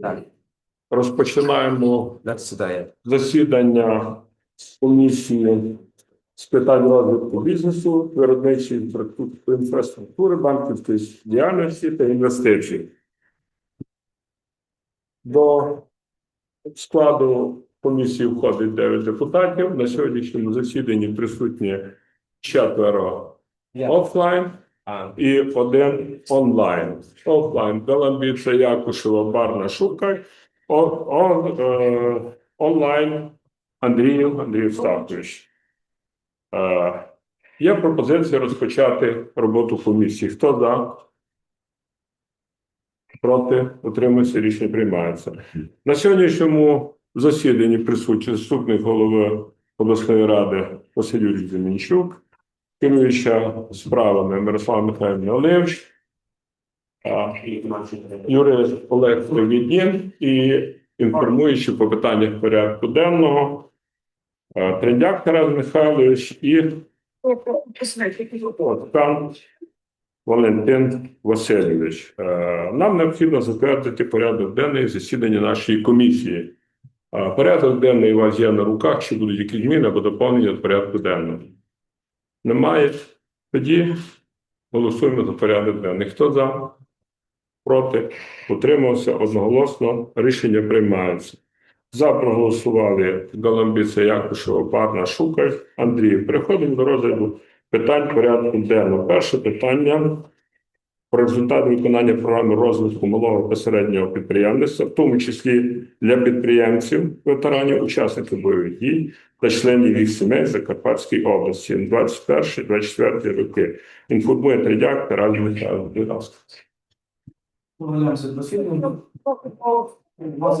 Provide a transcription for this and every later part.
Далі. Розпочинаємо Засідає. засідання комісії з питань розвитку бізнесу, виробничої інфраструктури- банківської діяльності та інвестицій. До складу комісії входить 9 депутатів. На сьогоднішньому засіданні присутні четверо офлайн і один онлайн. Офлайн Даламбіца, Якушева, Барна, Шукай. Е, онлайн Андріїв Андрій Ставкович. Е, є пропозиція розпочати роботу комісії. Хто за? Проти? Утримується, рішення приймається. На сьогоднішньому засіданні присутній заступник голови обласної ради Василь Юрій Зімінчук, керуюча справами Мирослав Михайловна Оливч, а, Юрій Олег Левідін і інформуючи по питаннях порядку денного Трендяк Тарас Михайлович і от, пан Валентин Васильович. Нам необхідно затвердити порядок денний засідання нашої комісії. Порядок денний у вас є на руках, чи будуть якісь зміни або доповнення до порядку денного. Немає. Тоді голосуємо за порядок денний. Хто за? Проти? Утримався одноголосно. Рішення приймається. За проголосували Голомбіця Якушева, Барна, Шукаль, Андрій. Переходимо до розгляду питань порядку денного. Перше питання про результати виконання програми розвитку малого та середнього підприємництва, в тому числі для підприємців, ветеранів, учасників бойових дій та членів їх сімей Закарпатської області 21-24 роки. Інформує Тредяк Тарас Михайлович. Будь ласка. Повернемося до фільму. Вас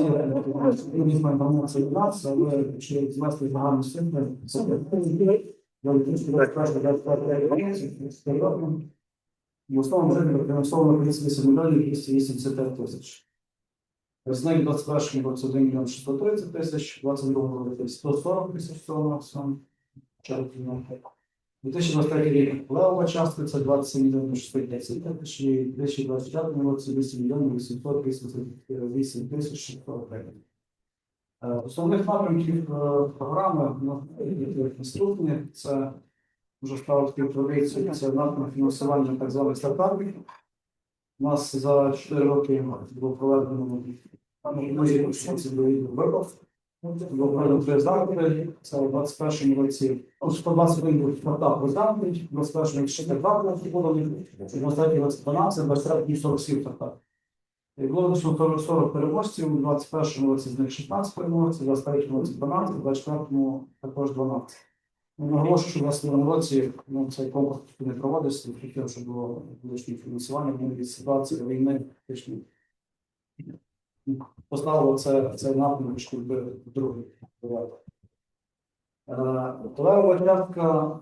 і основному ринку фінансовано 38 мільйонів 285 тисяч. Них 21 21 мільйон 630 тисяч, 22 році 140 тисяч всього сам. 2023 рік левова частка це 27 мільйонів 610 тисяч, і 2024 році 8 мільйонів 888 тисяч 600 гривень. Е, Основних напрямків е, програми ну, є наступні. Це вже стало такою традицією, це напрямок фінансування так званих стартапів. У нас за 4 роки було проведено виборів. Було проведено три заходи. Це у 21 році ну, 121 був стартап розглянутий, в 21 році ще два роки подані, в 23 році 12, в 23 47 стартапів. І Було 40 40 переможців, у 21 році з них 16 переможців, у 23 році 12, у 24 також 12. Ну, Наголошую, що в 22 році ну, цей конкурс не проводився, хотів, щоб було лишнє фінансування, тому від ситуації війни фактично поставило це, цей напрямок, щоб другий порядок. Левова частка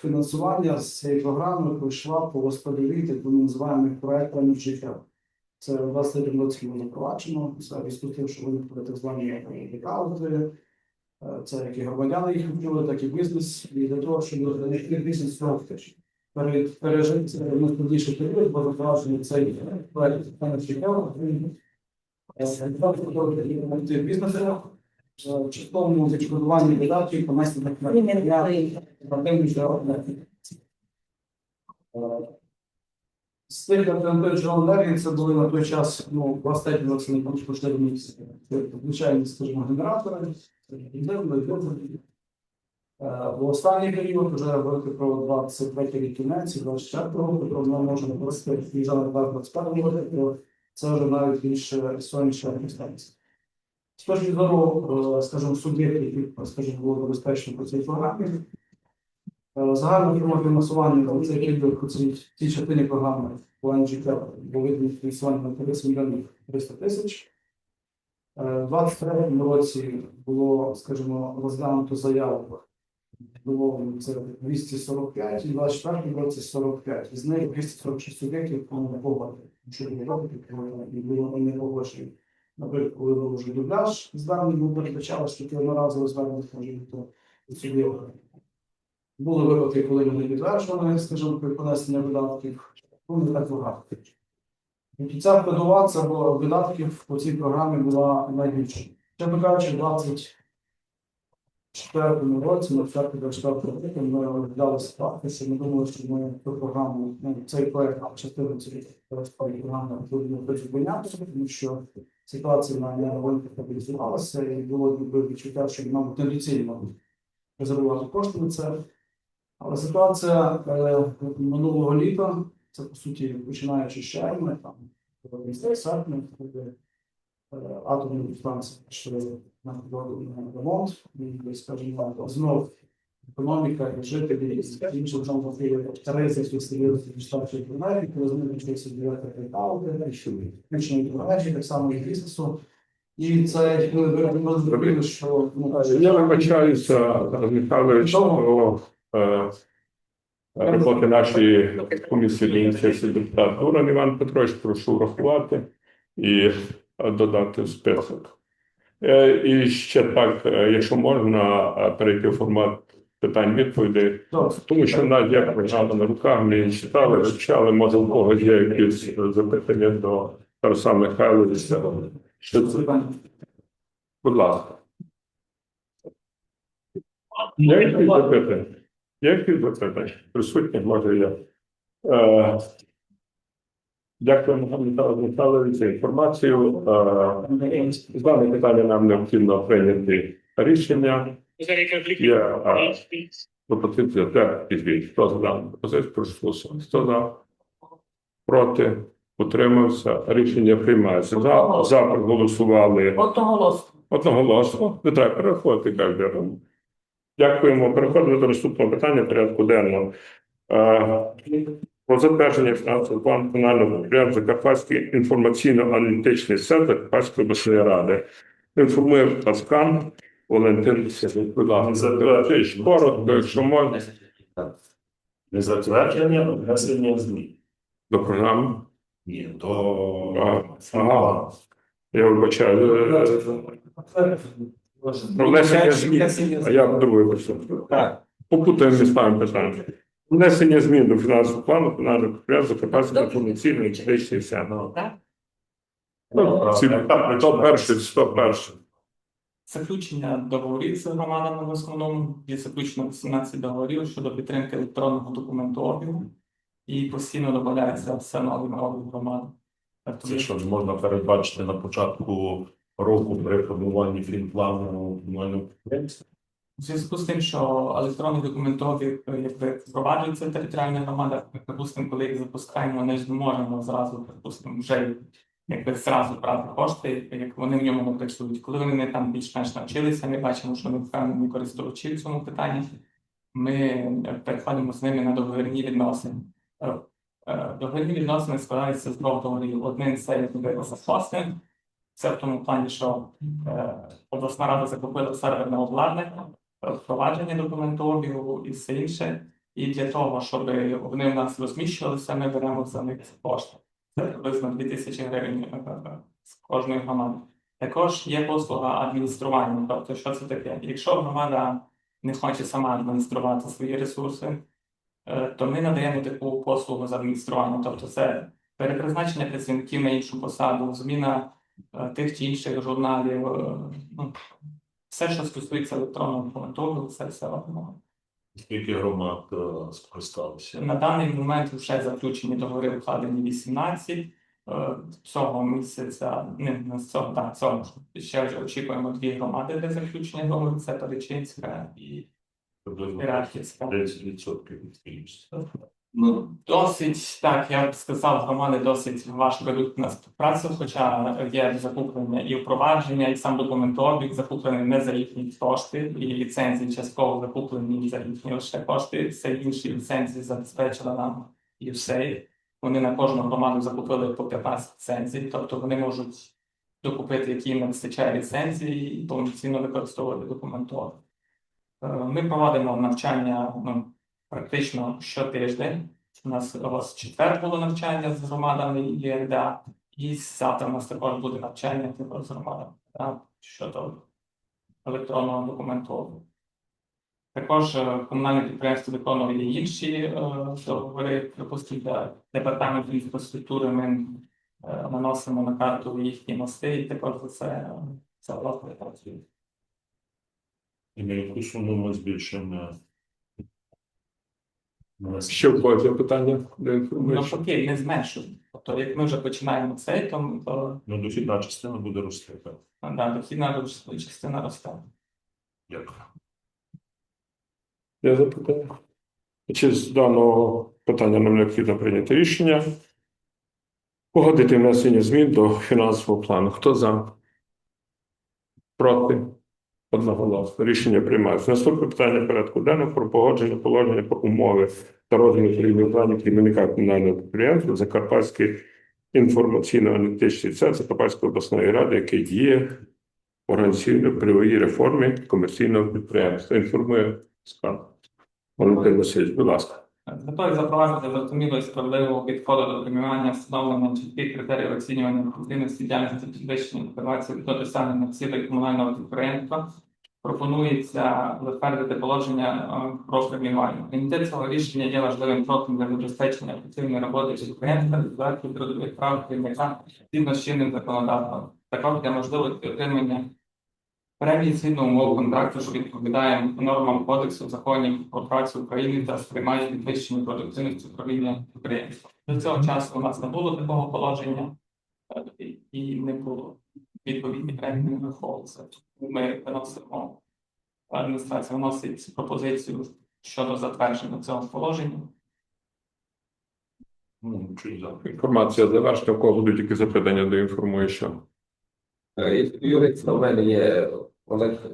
фінансування з цієї програми пройшла по розподілі так називаємо проєктами життя. Це в 23 році було запроваджено, це тим, що виникли так звані декаути, Е, Це як і громадяни їх хотіли, так і бізнес. І для того, щоб бізнес перед пережити найскладніший період, бо запровадження цей проект стане цікаво. Знайти е, в частковому відшкодуванні видатків понести на. Е, З тих альтернативних джерел енергії це були на той час, ну, 23 році не почти місяці. Це звичайні, скажімо, генератори, дивно. В останній період вже говорити про 23 рік кінець, і 24 року, то ми можемо використати вже на 25 року, то це вже навіть більше сонячна дистанція. З точки зору, е, скажімо, суб'єктів, які, скажімо, було забезпечено по цій програмі, е, загальна сума фінансування за цей період по цій частині програми план життя було фінансування на 30 мільйонів 300 тисяч. Е, У 23 році було, скажімо, розглянуто заяву. Було це 245, і в 24 році 45. З них 246 суб'єктів не. Що не робити, і було не погоджені. Наприклад, коли був вже дубляж звернень, був передбачали, що таке одноразове звернення, скажімо, то суб'єкти. Були випадки, коли вони підтверджували, скажімо, при понесення видатків, ну не так багато. І ця складова це було видатків по цій програмі була найбільша. Чесно кажучи, в 24 році, на 4 році ми розглядали що ми думали, що ми цю програму, ну, цей проект частину цієї програми будемо призупиняти, тому що ситуація на ринку стабілізувалася і було відчуття, що нам традиційно резервувати кошти на це. Але ситуація е, минулого літа, це по суті починаючи з червня, там місцевий серпня, коли е, атомні станції пішли на ремонт, і, скажімо, знов економіка і жителі і інші вже можливі ризики серйозні штатів енергії, коли вони почали собі капітали, включені мережі, так само і бізнесу. І це ми зробили, що ну, Я вибачаюся, Михайлович, що е, роботи нашої комісії ініціативи депутат Дуран Іван Петрович, прошу врахувати і е, додати в список. Е, І ще так, е, якщо можна, е, перейти в формат питань-відповідей, тому що в нас є на руках, ми її читали, вивчали, може, у когось є якісь е, запитання до Тараса Михайловича. Будь ласка. Є запитання? Якісь запитання? Присутні, може я. Е, Дякую, Михайло Михайлович, за інформацію. Е, З вами питання нам необхідно прийняти рішення. Пропозиція так підвіть. Хто за дану пропозицію, прошу голосувати. Хто за? Проти? Утримався. Рішення приймається. За, за проголосували Одноголосно. Одноголосно. Не треба переходити раз. Дякуємо. Переходимо до наступного питання порядку денного. Е, Про затвердження фінансового плану комунального підприємства Закарпатський інформаційно-аналітичний центр Закарпатської обласної ради. Інформує Паскан Валентин Сергійович. Коротко, якщо можна, Не затвердження, а внесення змін. до програми. Ні, до ага. Я вибачаю. Про внесення змін. А я друге вибачаю. Так. Попутаємо містами питання. Внесення змін до фінансового плану підприємства Закарпатський інформаційний медичний центр. Так. Ну, ці- То перший, то перший. Заключення договорів з громадами в основному є заключено 18 договорів щодо підтримки електронного документообігу і постійно додається все нові нові громади. Тобто Це що ж можна передбачити на початку року при формуванні фінплану комунального підприємства? У зв'язку з тим, що електронний документообіг е, якби впроваджується громадах, ми, припустимо, коли їх запускаємо, ми ж не можемо зразу, припустимо, вже якби зразу брати кошти, як вони в ньому не працюють. Коли вони не там більш-менш навчилися, ми бачимо, що вони впевнені користувачі в цьому питанні. Ми переходимо з ними на договірні відносини. Е, е, Договірні відносини складаються з двох договорів. Один це якби за це в тому плані, що е, обласна рада закупила серверне обладнання, впровадження документообігу і все інше. І для того, щоб вони в нас розміщувалися, ми беремо за них кошти. Це приблизно 2000 гривень е, з кожної громади. Також є послуга адміністрування. Тобто, що це таке? Якщо громада не хоче сама адмініструвати свої ресурси, е, то ми надаємо таку послугу з адміністрування. Тобто, це перепризначення працівників на іншу посаду, зміна тих чи інших журналів, е, ну, все, що стосується електронного документового, це все робимо. Скільки громад е, скористалися? На даний момент вже заключені договори укладені 18. Е, Цього місяця, не, цього, так, цього ще вже очікуємо дві громади для заключення договору. Це Перечинська і Іраківська. 30% від кількості. Ну, досить так, я б сказав, громади досить важко йдуть на співпрацю, хоча є закуплення і впровадження, і сам документообіг закуплений не за їхні кошти, і ліцензії частково закуплені за їхні лише кошти. Все інші ліцензії забезпечила нам і все. Вони на кожну громаду закупили по 15 ліцензій, тобто вони можуть докупити, які їм не вистачає ліцензії, і повноцінно використовувати документообіг. Е, Ми проводимо навчання ну, практично щотиждень. У нас у вас четвер було навчання з громадами ЄРДА, і завтра у нас також буде навчання з громадами да, щодо електронного документу. Також е, комунальне підприємство виконує інші е, договори, припустимо, для департаменту інфраструктури. Ми е, наносимо на карту їхні мости, і також за це це власне працює. І на яку суму ми збільшуємо? Ще в є питання до інформації? Навпаки, не зменшуємо. Тобто, як ми вже починаємо цей, то, то Ну, дохідна частина буде рости. так. да, дохідна частина росте. Дякую. Є запитання? Чи з даного питання нам необхідно прийняти рішення? Погодити внесення змін до фінансового плану. Хто за? Проти? Одноголосно. Рішення приймається. Наступне питання порядку денного про погодження положення про умови та розмір рівня керівника комунального підприємства Закарпатський інформаційно-аналітичний центр Закарпатської обласної ради, який діє організаційно при реформі комерційного підприємства. Інформує скан. Валентин Васильович, будь ласка. Метою запровадити зрозуміло і справедливого підходу до преміювання встановлення чітких критеріїв оцінювання ефективності діяльності підвищення інформації до досягнення цілей комунального підприємства пропонується затвердити положення е, про преміювання. Комітет цього рішення є важливим кроком для забезпечення ефективної роботи підприємства реалізації трудових прав керівника згідно з чинним законодавством. Також для можливості отримання Премії згідно умов контракту, що відповідає нормам Кодексу законів про працю України та сприймає підвищення продуктивності управління підприємства. До цього часу у нас не було такого положення е, і- і не було відповідні премії не виховувалися. Ми виносимо адміністрація вносить пропозицію щодо затвердження цього положення. Ну, чуть за. Інформація завершена, у кого будуть які запитання, до інформую, що. Е, Юрист у мене є Олег.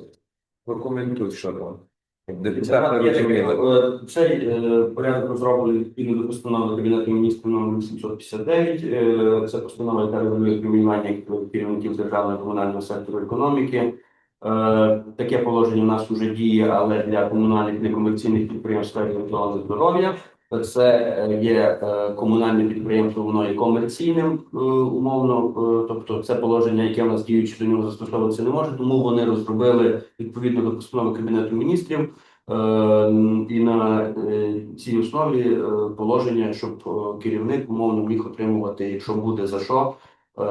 Прокоментуй, що там. Депутати Є таке, розуміли. е, Цей е, порядок розроблений відповідно до постанови Кабінету міністрів номер 859. Е, Це постанова, яка регулює кримінальні керівників державного і комунального сектору економіки. Е, Таке положення у нас вже діє, але для комунальних некомерційних підприємств та охорони здоров'я. Це е, є е, комунальне підприємство, воно є комерційним е, умовно. е, Тобто це положення, яке в нас діючи до нього застосовуватися не може, тому вони розробили відповідно до постанови Кабінету міністрів. Е, І на е, цій основі е, положення, щоб е, керівник умовно міг отримувати, якщо буде за що, е,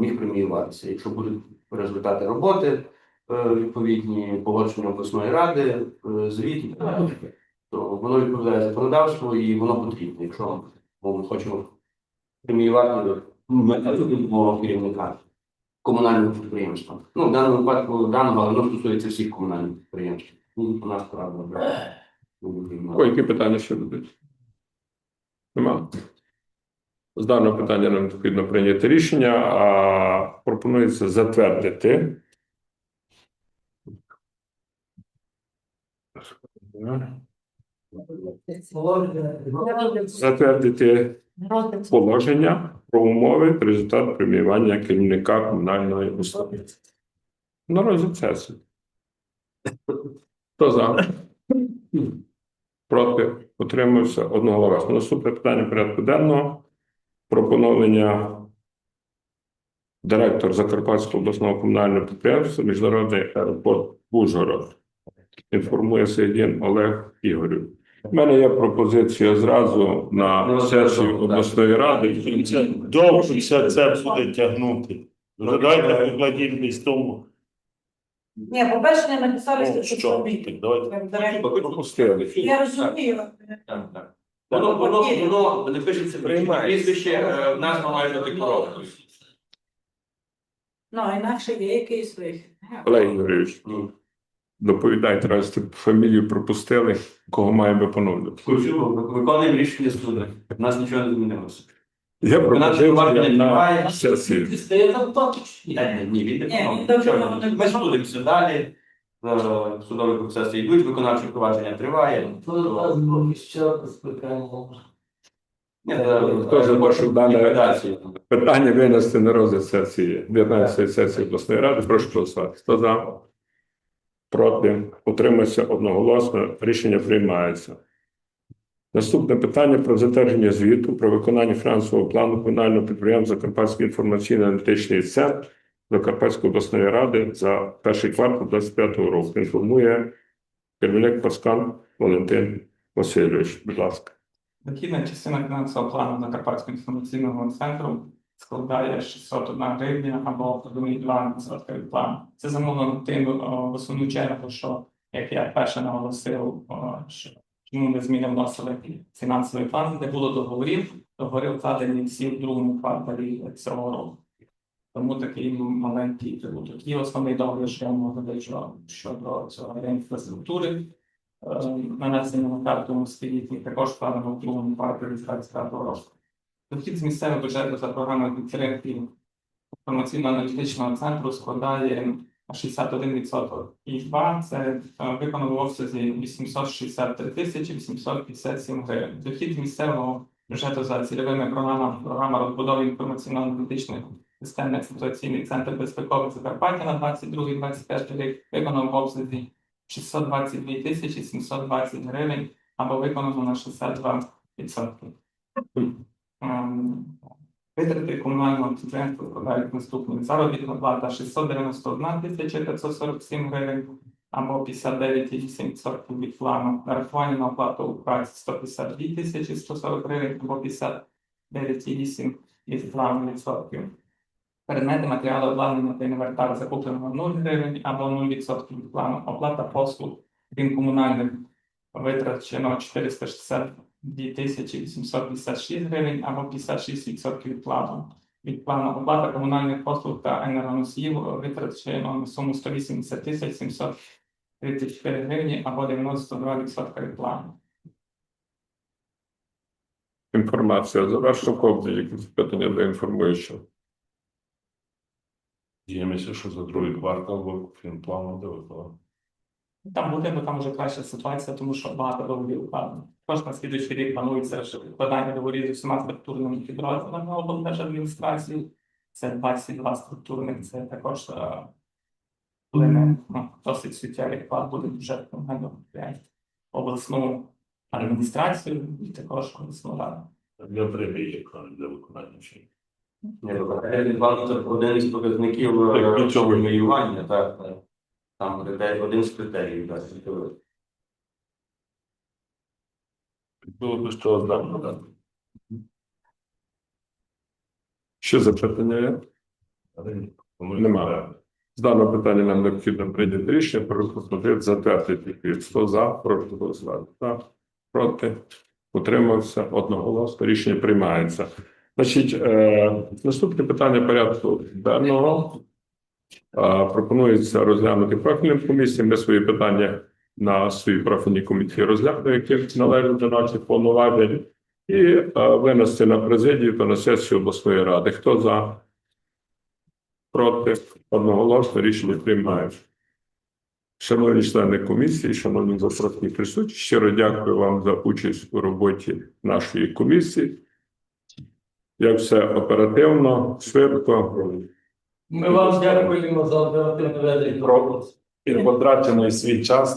міг преміюватися. Якщо будуть результати роботи, е, відповідні погодження обласної ради, е, звіт, і так далі, воно відповідає законодавству і воно потрібно, якщо ми хочемо преміювати мого керівника комунального підприємства. Ну, в даному випадку даного, але воно стосується всіх комунальних підприємств. Ну, у нас правда. О, які питання ще будуть? Нема. З даного питання нам необхідно прийняти рішення, а пропонується затвердити. Затвердити положення про умови та результат преміювання керівника комунальної установи. На розгляд сесії. Хто за? Проти? Утримався одноголосно. Наступне питання порядку денного. Про поновлення директор Закарпатського обласного комунального підприємства Міжнародний аеропорт Ужгород. Інформує Сейдін Олег Ігорів. У мене є пропозиція зразу на Ну, сесію обласної ради. Це довго все це буде тягнути. Ну, Додайте покладіть тому. Ні, по-перше, не написали, Ну, що що? Пропустили. Я розумію. Воно, воно, воно не пишеться прізвище, е, назва має бути. Ну, інакше є якийсь вихід. Олег Ні. Доповідайте, раз ти фамілію пропустили, кого має би поновлювати. Кучу, виконуємо рішення суду. У нас нічого не змінилося. Я пропозиція на сесію. Ні, ні, він Ми судимося далі. Е, Судові процеси йдуть, виконавче провадження триває. Ні, це- Хто за те, дане питання винести на розгляд сесії 19 сесії обласної ради? Прошу голосувати. Хто за? Проти? Утримався одноголосно. Рішення приймається. Наступне питання про затвердження звіту про виконання фінансового плану комунального підприємства Закарпатський інформаційно-аналітичний центр Закарпатської обласної ради за перший квартал 25 року. Інформує керівник Паскан Валентин Васильович. Будь ласка. Дохідна частина фінансового плану Закарпатського інформаційного центру складає 601 гривня або 1,2% від. Це замовлено тим в основну чергу, що як я перше наголосив, що чому ми зміни вносили фінансовий план, де було договорів, договори вкладені всі в другому кварталі цього року. Тому такий маленький прибуток. І основний договір, що я можу щодо цього інфраструктури, е, нанесення на карту Москві, і також вкладено в другому кварталі з 25 року. Дохід з місцевого бюджету за програмою підтримки інформаційно-аналітичного центру складає 61%. І два це виконано в обсязі 863 тисячі 857 гривень. Дохід з місцевого бюджету за цільовими програмами програма розбудови інформаційно-аналітичної системи експлуатаційний центр безпекових Закарпаття на 22-25 рік виконано в обсязі 622 тисячі 720 гривень або виконано на 62%. Ем, Витрати комунального підприємства складають наступні. Заробітна плата 691 тисяча 547 гривень або 59,8% від плану. Нарахування на оплату праці 152 тисячі 140 гривень або 59,8% від плану відсотків. Предмети матеріали обладнання та інвентар закуплено 0 гривень або 0% від плану. Оплата послуг, крім комунальних, витрачено 462 тисячі 856 гривень або 56% від плану. Від плану оплата комунальних послуг та енергоносіїв витрачено на суму 180 тисяч 734 гривні або 92% від плану. Інформація завершена копія, якісь питання для інформуючого. Діємося, що за другий квартал фінплану де. Там буде, бо там вже краща ситуація, тому що багато договорів укладено. Також на слідуючий рік планується що викладання договорів з усіма структурними підрозділами облдержадміністрації. Це 22 структурних, це також е, вплине ну, досить суттєвий вклад буде бюджет підприємства. обласну адміністрацію і також обласну раду. Для премії для виконання чи ні? Це один із показників е, Так, Там критерій, один з критеріїв, так. Було б що здати. Ще запитання є? Немає. З даного питання нам необхідно прийняти рішення про розпосмотрети затвердити. Хто за, прошу голосувати. За, проти, утримався, одноголосно, рішення приймається. Значить, е, наступне питання порядку денного. Пропонується розглянути профільним комісіям. Ми свої питання на своїй профільній комісії розглянули, які належать до наших повноважень, і винести на президію та на сесію обласної ради. Хто за? Проти одноголосно рішення приймають. Шановні члени комісії, шановні запрошені присутні, щиро дякую вам за участь у роботі нашої комісії. Як все оперативно, швидко Ми вам дякуємо за оперативне ведення. і потрачений свій час